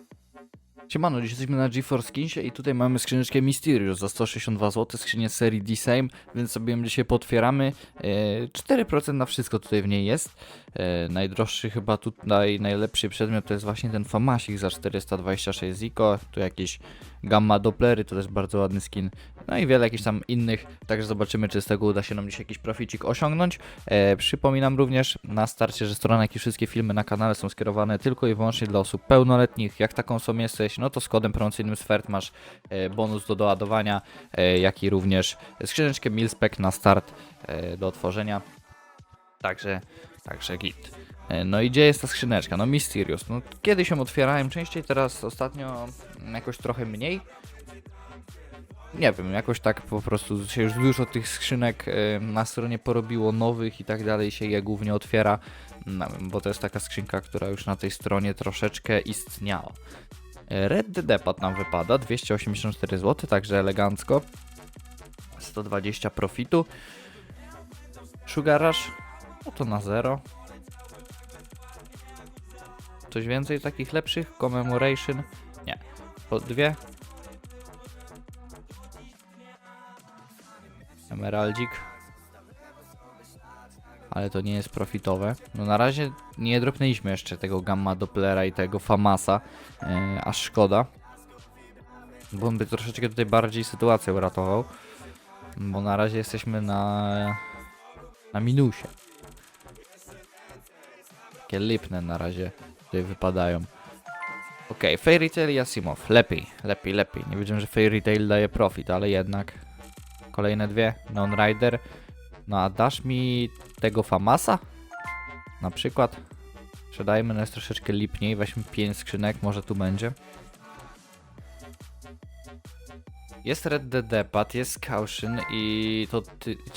thank you Siemano, dziś jesteśmy na GeForce Skinsie i tutaj mamy skrzyneczkę Mysterious za 162 zł, skrzynię serii D-Same, więc sobie ją dzisiaj potwieramy. E, 4% na wszystko tutaj w niej jest. E, najdroższy chyba tutaj, najlepszy przedmiot to jest właśnie ten Famasik za 426 Ziko, tu jakieś Gamma Dopplery, to też bardzo ładny skin, no i wiele jakichś tam innych, także zobaczymy czy z tego uda się nam dzisiaj jakiś proficik osiągnąć. E, przypominam również na starcie, że strona jak i wszystkie filmy na kanale są skierowane tylko i wyłącznie dla osób pełnoletnich. Jak taką osobą jesteś, no to z kodem promocyjnym SFERT masz e, bonus do doładowania, e, jak i również skrzyneczkę Milspec na start e, do otworzenia. Także, także git. No i gdzie jest ta skrzyneczka? No Mysterious. No kiedyś ją otwierałem częściej, teraz ostatnio jakoś trochę mniej. Nie wiem, jakoś tak po prostu się już dużo tych skrzynek e, na stronie porobiło nowych i tak dalej się je głównie otwiera, no, bo to jest taka skrzynka, która już na tej stronie troszeczkę istniała. Red Depad nam wypada, 284 zł, także elegancko. 120 profitu. Sugar no to na zero. Coś więcej takich lepszych? Commemoration? Nie. Po dwie. Emeraldzik. Ale to nie jest profitowe. No na razie nie dropnęliśmy jeszcze tego Gamma Dopplera i tego Famasa. E, aż szkoda. Bo on by troszeczkę tutaj bardziej sytuację uratował. Bo na razie jesteśmy na, na minusie. Takie lipne na razie tutaj wypadają. Okej, Fairy Tail i Asimov. Lepiej, lepiej, lepiej. Nie wiedziałem, że Fairy Tail daje profit, ale jednak. Kolejne dwie. Non Rider. No a dasz mi tego Famasa? Na przykład. Sprzedajmy, no jest troszeczkę lipniej. Weźmy 5 skrzynek, może tu będzie. Jest Red Dead Depad, jest Caution i to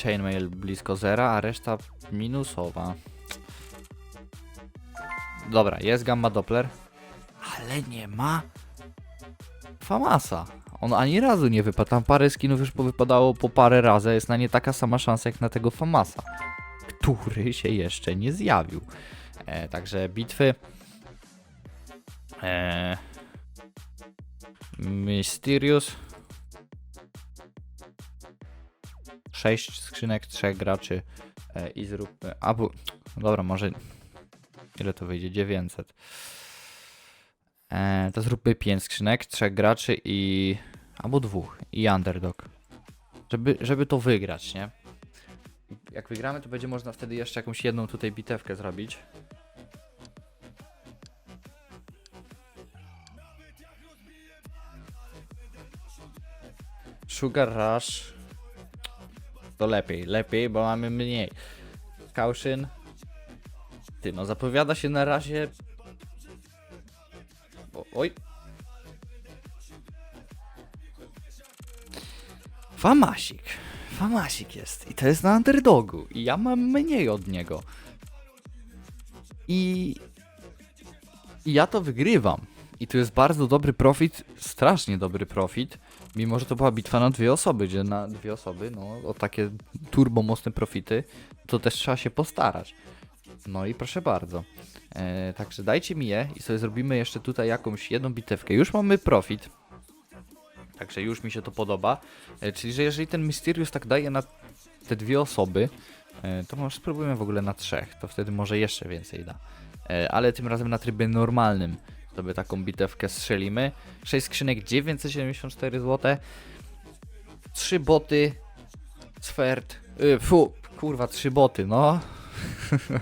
Chainmail blisko zera, a reszta minusowa. Dobra, jest Gamma Doppler, ale nie ma Famasa. On ani razu nie wypadł. Tam parę skinów już powypadało po parę razy. Jest na nie taka sama szansa jak na tego Famasa, który się jeszcze nie zjawił. E, także bitwy. E, Mysterious. 6 skrzynek, 3 graczy e, i zróbmy. A bo. Dobra, może. Ile to wyjdzie? 900. E, to zróbmy 5 skrzynek, 3 graczy i. Albo dwóch. I underdog. Żeby, żeby to wygrać, nie? Jak wygramy, to będzie można wtedy jeszcze jakąś jedną tutaj bitewkę zrobić. Sugar Rush. To lepiej, lepiej, bo mamy mniej. Caution. Ty, no zapowiada się na razie. O, oj. Famasik. Famasik jest. I to jest na underdogu. I ja mam mniej od niego. I. I ja to wygrywam. I tu jest bardzo dobry profit, strasznie dobry profit. Mimo, że to była bitwa na dwie osoby, gdzie na dwie osoby, no, o takie turbo mocne profity, to też trzeba się postarać. No i proszę bardzo. E, także dajcie mi je i sobie zrobimy jeszcze tutaj jakąś jedną bitewkę. Już mamy profit. Także już mi się to podoba. E, czyli, że jeżeli ten Mysterious tak daje na te dwie osoby, e, to może spróbujemy w ogóle na trzech. To wtedy może jeszcze więcej da. E, ale tym razem na trybie normalnym sobie taką bitewkę strzelimy. 6 skrzynek 974 zł. 3 boty. Sfert. Y, fu, kurwa, 3 boty, no.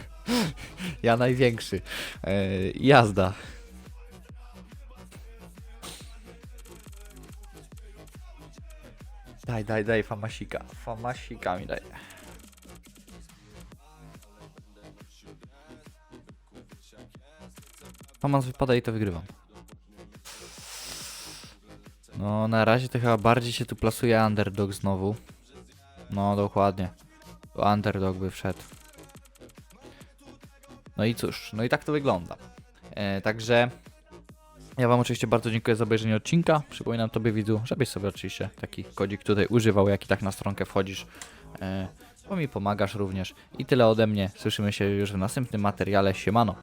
ja największy. Jazda. Daj, daj, daj famasika. Famasika mi daj. Famas wypada i to wygrywam. No, na razie to chyba bardziej się tu plasuje underdog znowu. No, dokładnie. Underdog by wszedł. No i cóż, no i tak to wygląda. E, także ja Wam oczywiście bardzo dziękuję za obejrzenie odcinka. Przypominam Tobie widzu, żebyś sobie oczywiście taki kodzik tutaj używał, jak i tak na stronkę wchodzisz. E, bo mi pomagasz również. I tyle ode mnie. Słyszymy się już w następnym materiale. Siemano.